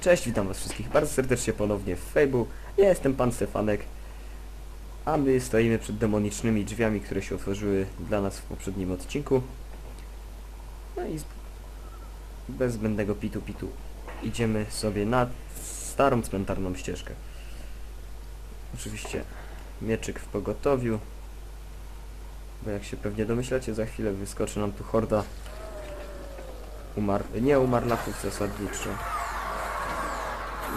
Cześć, witam was wszystkich bardzo serdecznie ponownie w Fejbu. Ja jestem pan Stefanek, a my stoimy przed demonicznymi drzwiami, które się otworzyły dla nas w poprzednim odcinku. No i bez zbędnego pitu pitu idziemy sobie na starą cmentarną ścieżkę. Oczywiście mieczyk w pogotowiu, bo jak się pewnie domyślacie, za chwilę wyskoczy nam tu horda umar... nie umarlaków zasadniczo.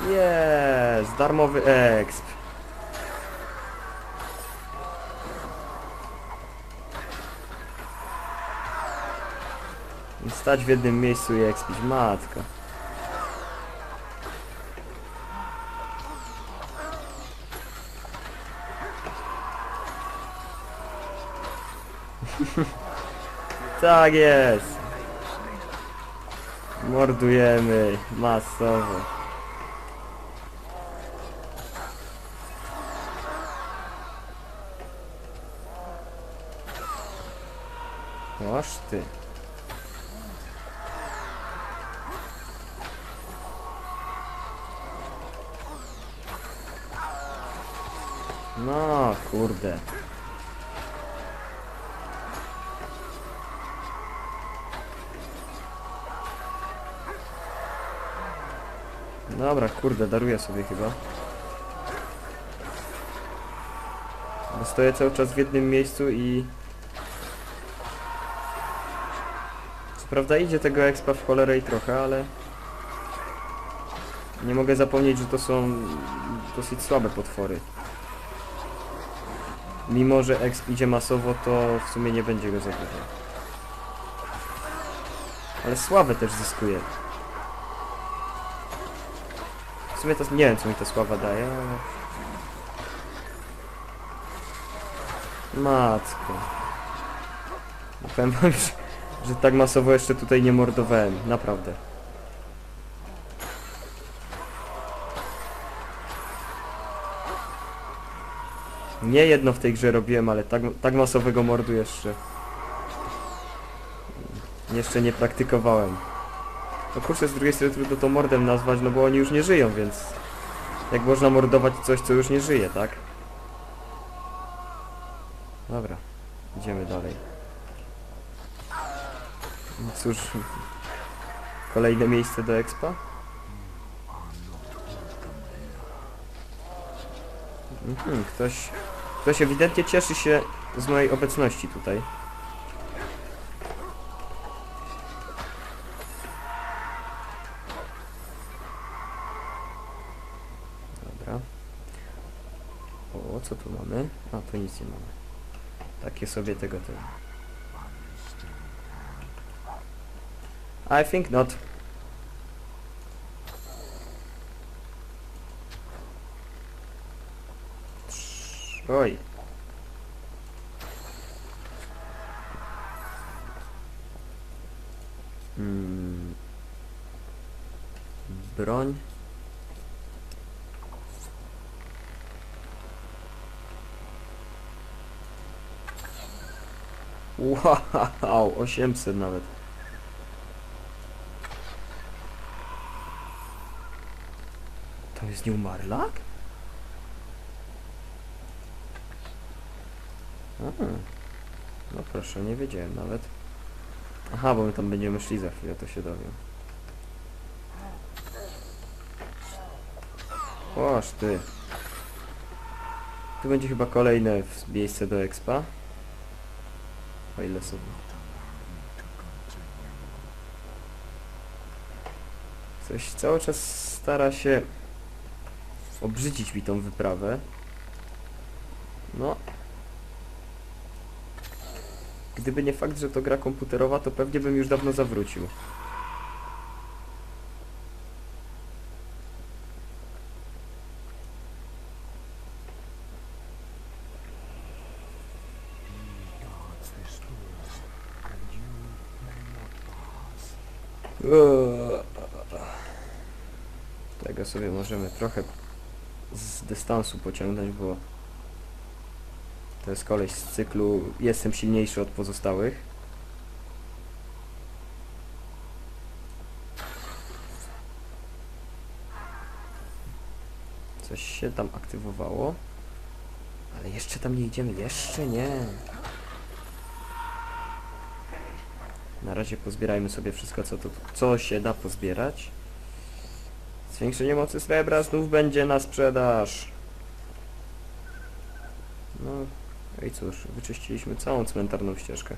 Jest, darmowy exp. Stać w jednym miejscu i expić, matka. tak jest. Mordujemy masowo. Oż ty. No, kurde. Dobra, kurde, daruję sobie chyba. Bo stoję cały czas w jednym miejscu i... prawda idzie tego expa w cholerę i trochę, ale... Nie mogę zapomnieć, że to są dosyć słabe potwory. Mimo, że exp idzie masowo, to w sumie nie będzie go za dużo. Ale sławę też zyskuje. W sumie to nie wiem, co mi ta sława daje, ale... Matko. Powiem wam, że, że tak masowo jeszcze tutaj nie mordowałem. Naprawdę. Nie jedno w tej grze robiłem, ale tak, tak masowego mordu jeszcze... Jeszcze nie praktykowałem. No kurczę, z drugiej strony trudno to mordem nazwać, no bo oni już nie żyją, więc... Jak można mordować coś, co już nie żyje, tak? Dobra, idziemy dalej. No Cóż... Kolejne miejsce do expa? Mhm, ktoś... Ktoś ewidentnie cieszy się z mojej obecności tutaj. Dobra. O, co tu mamy? A, tu nic nie mamy. Takie sobie tego tego. I think not. Oj. Hmm. Broń. Wow, 800 nawet. Jest nieumarlak? A, no proszę, nie wiedziałem nawet. Aha, bo my tam będziemy szli za chwilę, to się dowiem. Oż ty. Tu będzie chyba kolejne miejsce do expa. O ile sobie. Coś cały czas stara się obrzydzić mi tą wyprawę. No. Gdyby nie fakt, że to gra komputerowa, to pewnie bym już dawno zawrócił. Eee. Tego sobie możemy trochę z dystansu pociągnąć, bo to jest koleś z cyklu jestem silniejszy od pozostałych. Coś się tam aktywowało. Ale jeszcze tam nie idziemy, jeszcze nie. Na razie pozbierajmy sobie wszystko, co, tu, co się da pozbierać. Zwiększenie mocy srebra znów będzie na sprzedaż. No i cóż, wyczyściliśmy całą cmentarną ścieżkę.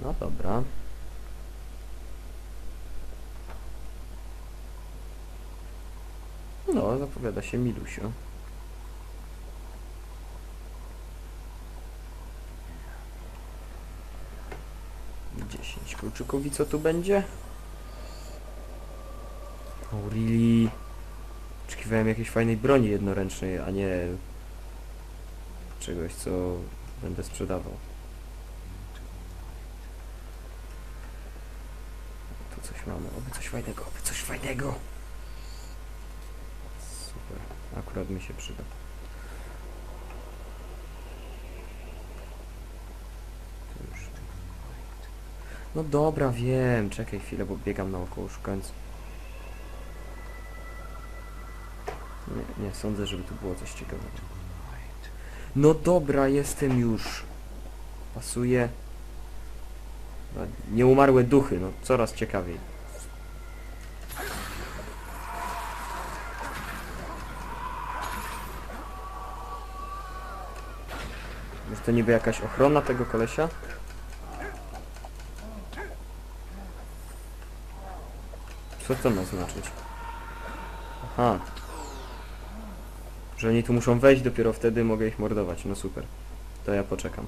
No dobra. No, zapowiada się Milusio. Dziesięć kluczyków i co tu będzie? Really? Oczekiwałem jakiejś fajnej broni jednoręcznej, a nie czegoś, co będę sprzedawał. Tu coś mamy, oby coś fajnego, oby coś fajnego. Super, akurat mi się przyda. No dobra, wiem, czekaj chwilę, bo biegam naokoło szukając. Nie, nie sądzę, żeby tu było coś ciekawego. No dobra, jestem już. Pasuje. Nieumarłe duchy, no coraz ciekawiej. Może to niby jakaś ochrona tego kolesia? Co to ma znaczyć? Aha. Że oni tu muszą wejść, dopiero wtedy mogę ich mordować. No super. To ja poczekam.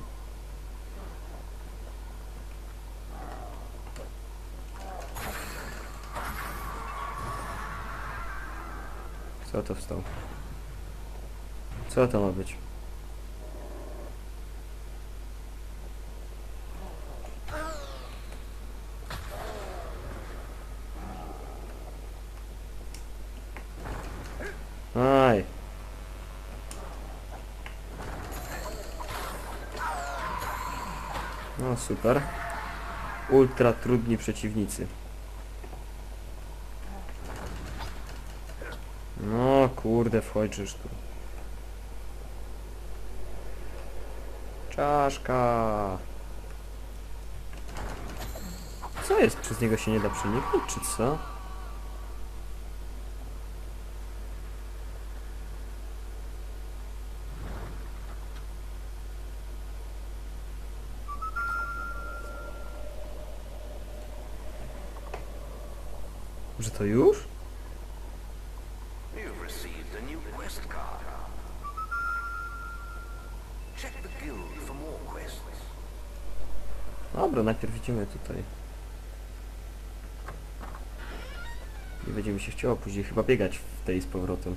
Co to wstał? Co to ma być? Aj. No super. Ultra trudni przeciwnicy. No kurde, wchodzisz tu. Czaszka. Co jest? Przez niego się nie da przeniknąć, czy co? For more quests. Dobra, najpierw idziemy tutaj. Nie będzie mi się chciało później chyba biegać w tej z powrotem.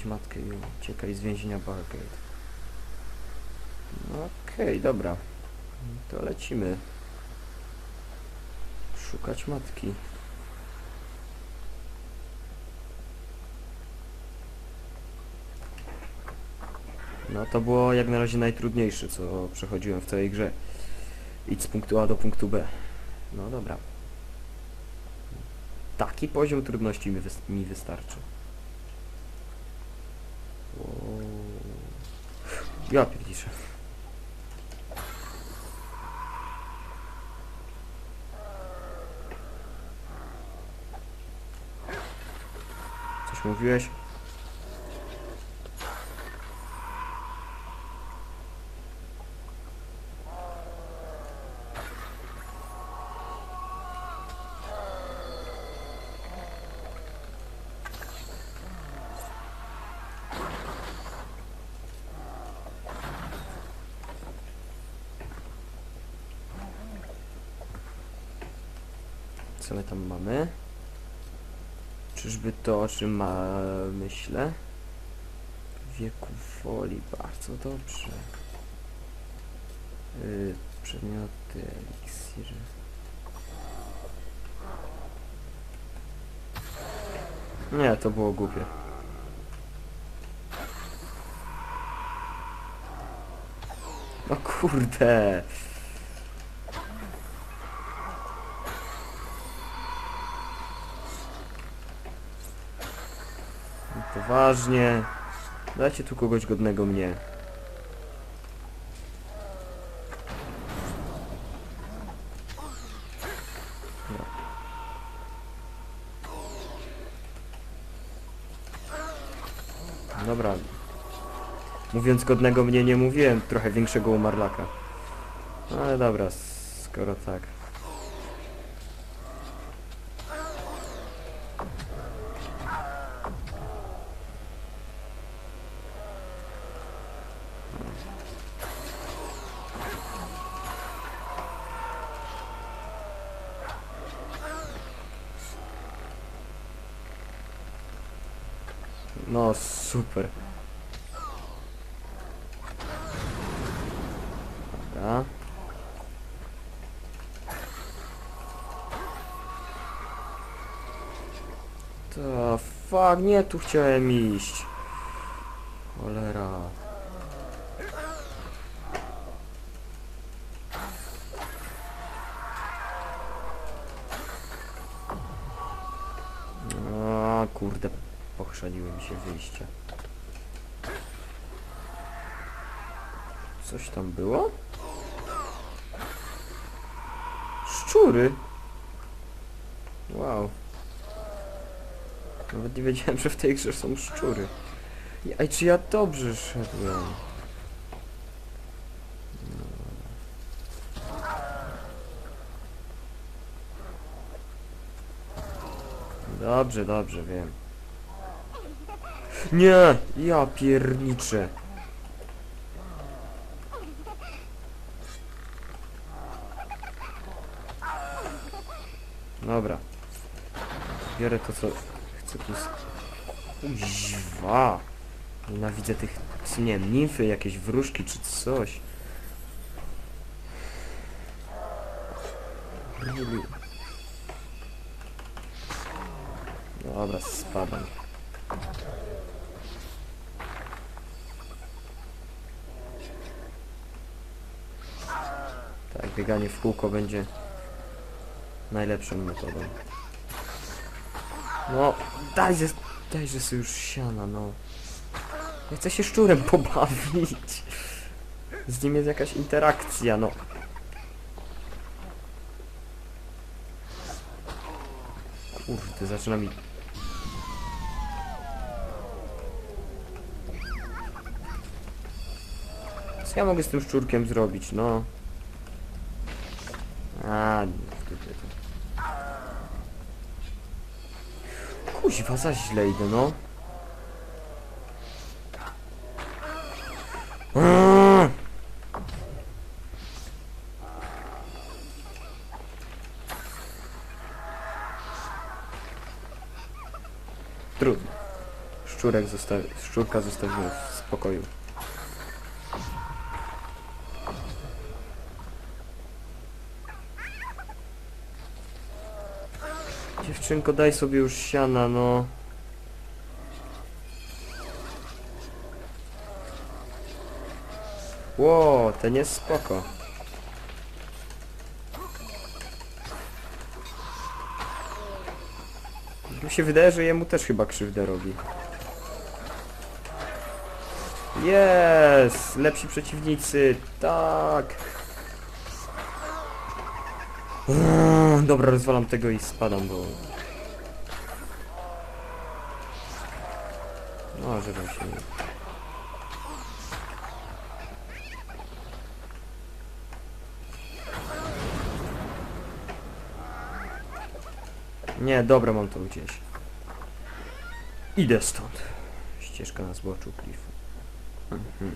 Odnajdź matkę i uciekaj z więzienia Bargate. No Okej, dobra. To lecimy. Szukać matki. No to było jak na razie najtrudniejsze, co przechodziłem w całej grze. Idź z punktu A do punktu B. No dobra. Taki poziom trudności mi wystarczy. O... Ja pierdziszę. Coś mówiłeś? Co my tam mamy? Czyżby to, o czym ma myślę? Wieku woli, bardzo dobrze. Yy, przedmioty, eliksiry. Nie, to było głupie. O kurde. Poważnie. Dajcie tu kogoś godnego mnie. Dobra. Mówiąc godnego mnie nie mówiłem, trochę większego umarlaka. Ale dobra, skoro tak. No super. Dobra. To fuck, nie tu chciałem iść. Cholera. A kurde, pochrzaniły się wyjście. Coś tam było? Szczury! Wow. Nawet nie wiedziałem, że w tej grze są szczury. Ej, czy ja dobrze szedłem? Dobrze, dobrze, wiem. Nie! Ja pierniczę. Dobra. Biorę to, co chcę tu... Kuźwa! Nienawidzę tych, nie nimfy, jakieś wróżki czy coś. Dobra, spadam. Bieganie w kółko będzie najlepszą metodą. No, dajże, dajże sobie już siana, no. Ja chcę się szczurem pobawić. Z nim jest jakaś interakcja, no. Kurde, zaczyna mi... Co ja mogę z tym szczurkiem zrobić, no? A, w dupie to. Kuźwa, za źle idę, no. Trudno. Szczurek zostawi... Szczurka zostawiłem w spokoju. Dziewczynko, daj sobie już siana, no. Ło, ten jest spoko. Mi się wydaje, że jemu też chyba krzywdę robi. Jest! Lepsi przeciwnicy! Tak! dobra, rozwalam tego i spadam, bo... No, żebym się nie... Nie, dobra, mam to gdzieś. Idę stąd. Ścieżka na zboczu klifu. Mhm.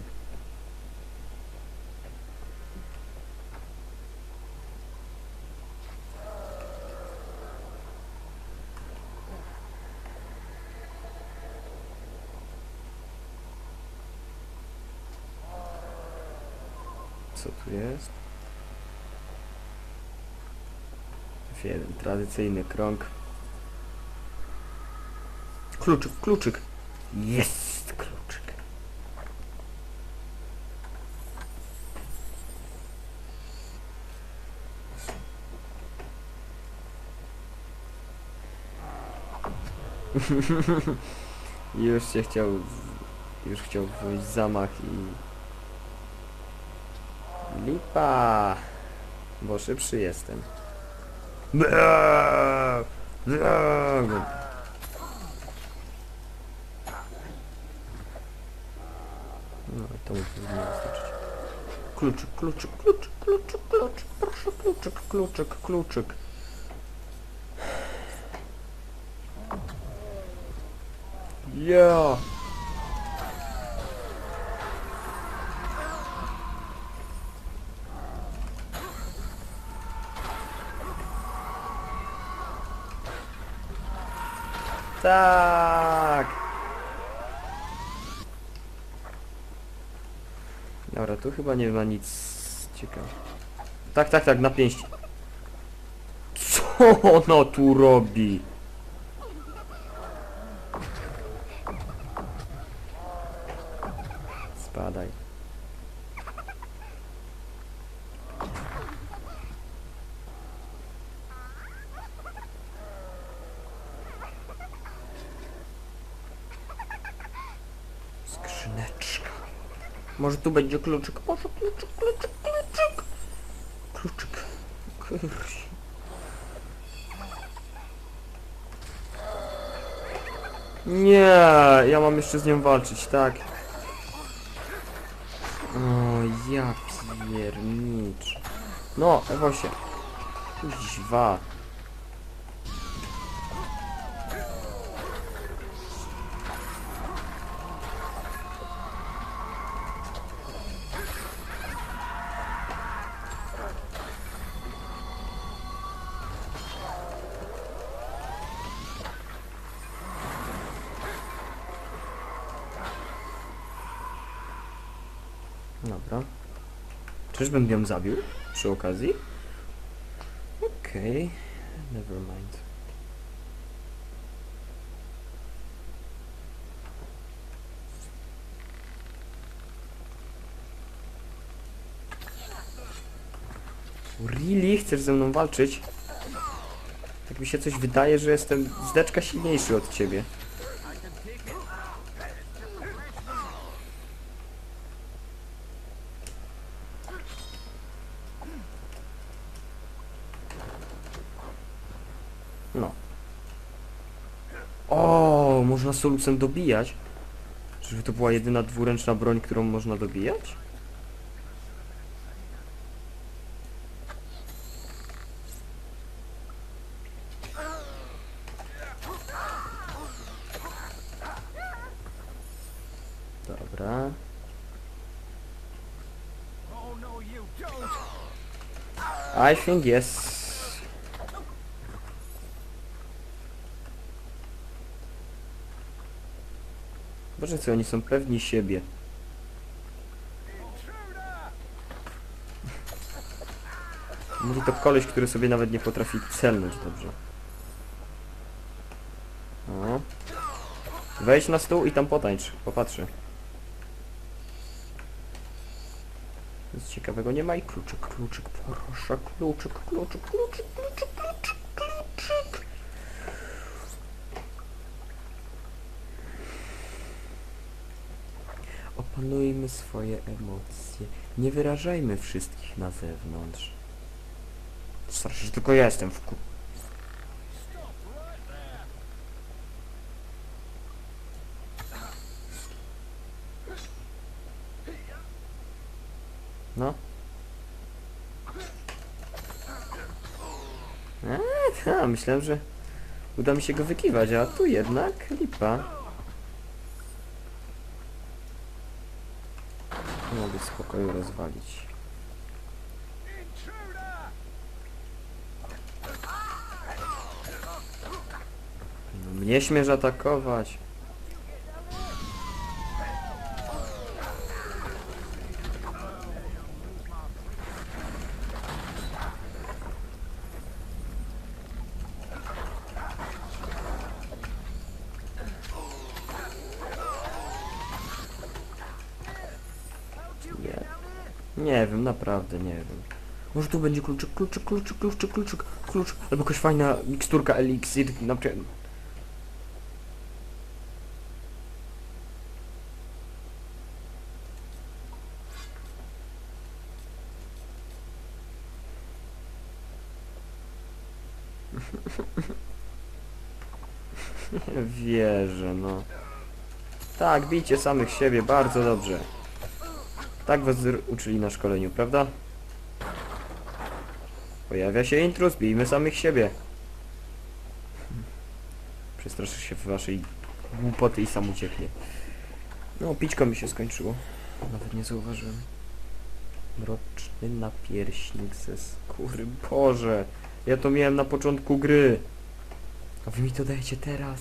Co tu jest? F1, tradycyjny krąg. Kluczyk, kluczyk. Jest kluczyk. już się chciał, już chciał wejść zamach i lipa, bo szybszy jestem. No to mi powinno wystarczyć. Kluczyk, kluczyk, kluczyk, kluczyk, kluczyk, proszę kluczyk, kluczyk, kluczyk. Ja. Tak. Dobra, tu chyba nie ma nic ciekawego. Tak, tak, tak, na. Co ono tu robi? Może tu będzie kluczyk? Może kluczyk, kluczyk, kluczyk. Kluczyk. Kurś. Nie, ja mam jeszcze z nią walczyć, tak. O, ja piernicz. No, Ewosie. Kuźwa. Czyżbym ją zabił przy okazji? Okej, never mind. Really? Chcesz ze mną walczyć? Tak mi się coś wydaje, że jestem zdeczka silniejszy od ciebie. No. Solusem dobijać? Żeby to była jedyna dwuręczna broń, którą można dobijać? Dobra. I think yes. Co oni są pewni siebie. Mówi to koleś, który sobie nawet nie potrafi celnąć dobrze. O. Wejdź na stół i tam potańcz. Popatrzy. Nic ciekawego nie ma i kluczyk, kluczyk, proszę, kluczyk, kluczyk, kluczyk, kluczyk. Opanujmy swoje emocje. Nie wyrażajmy wszystkich na zewnątrz. Starszy, tylko ja jestem w ku... No. Eee, ta, myślałem, że uda mi się go wykiwać, a tu jednak lipa. Mogę w spokoju rozwalić. No, mnie śmierz atakować. Nie. Nie wiem, naprawdę nie wiem. Może tu będzie kluczyk, kluczyk, kluczyk, kluczyk, kluczyk, kluczyk, albo jakaś fajna miksturka eliksir, na przykład... Wierzę, no. Tak, bijcie samych siebie, bardzo dobrze. Tak was uczyli na szkoleniu, prawda? Pojawia się intruz, bijmy samych siebie. Przestraszy się w waszej głupoty i sam ucieknie. No, pićko mi się skończyło. Nawet nie zauważyłem. Mroczny napierśnik ze skóry. Boże, ja to miałem na początku gry. A wy mi to dajecie teraz.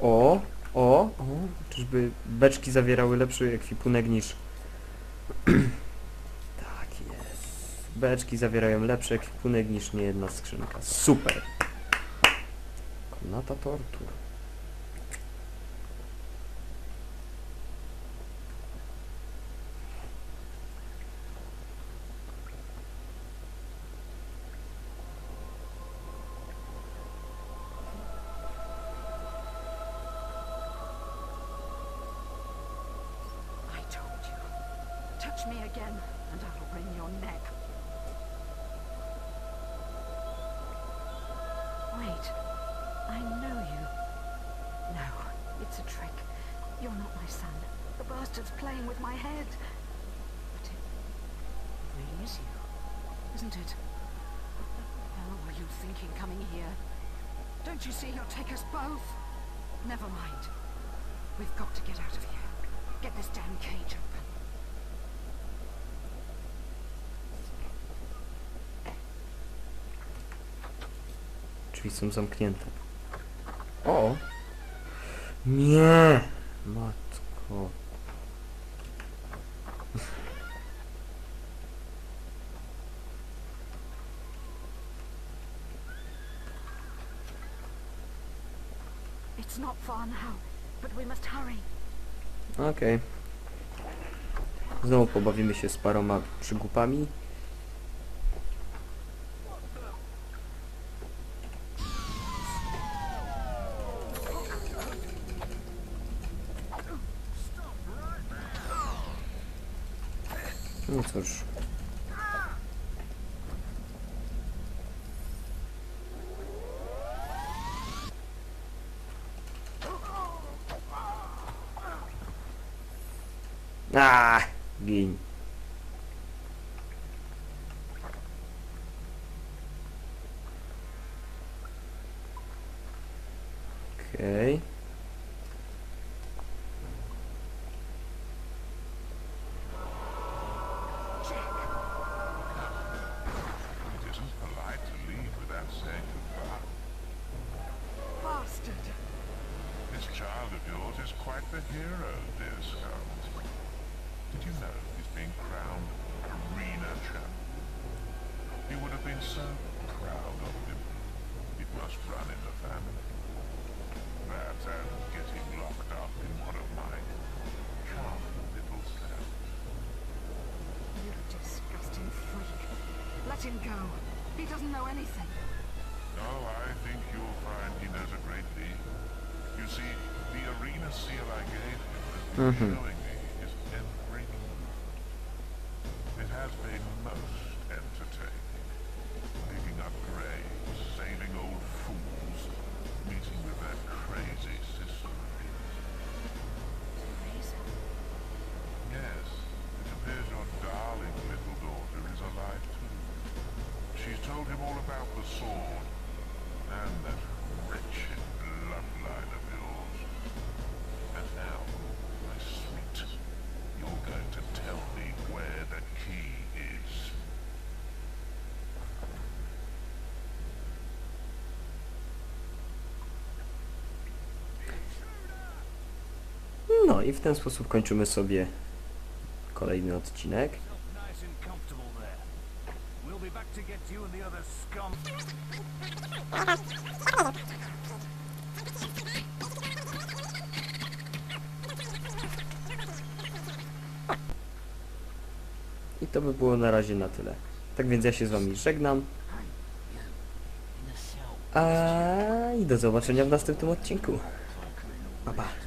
O, o, o, czyżby beczki zawierały lepszy ekwipunek niż... tak jest. Beczki zawierają lepszy ekwipunek niż niejedna skrzynka. Super. Komnata tortur. Touch me again, and I'll wring your neck. Wait. I know you. No, it's a trick. You're not my son. The bastard's playing with my head. But it really is you, isn't it? What the hell were you thinking coming here? Don't you see he'll take us both? Never mind. We've got to get out of here. Get this damn cage open. Drzwi są zamknięte. O! Nie! Matko. It's not far now, but we must hurry. Okej. Znowu pobawimy się z paroma przygupami. No cóż. A, gin. Him go. He doesn't know anything. No, I think you'll find he knows a great deal. You see, the arena seal I gave him has been Mhm. showing No i w ten sposób kończymy sobie kolejny odcinek. I to by było na razie na tyle. Tak więc ja się z wami żegnam. A i do zobaczenia w następnym odcinku. Pa, pa.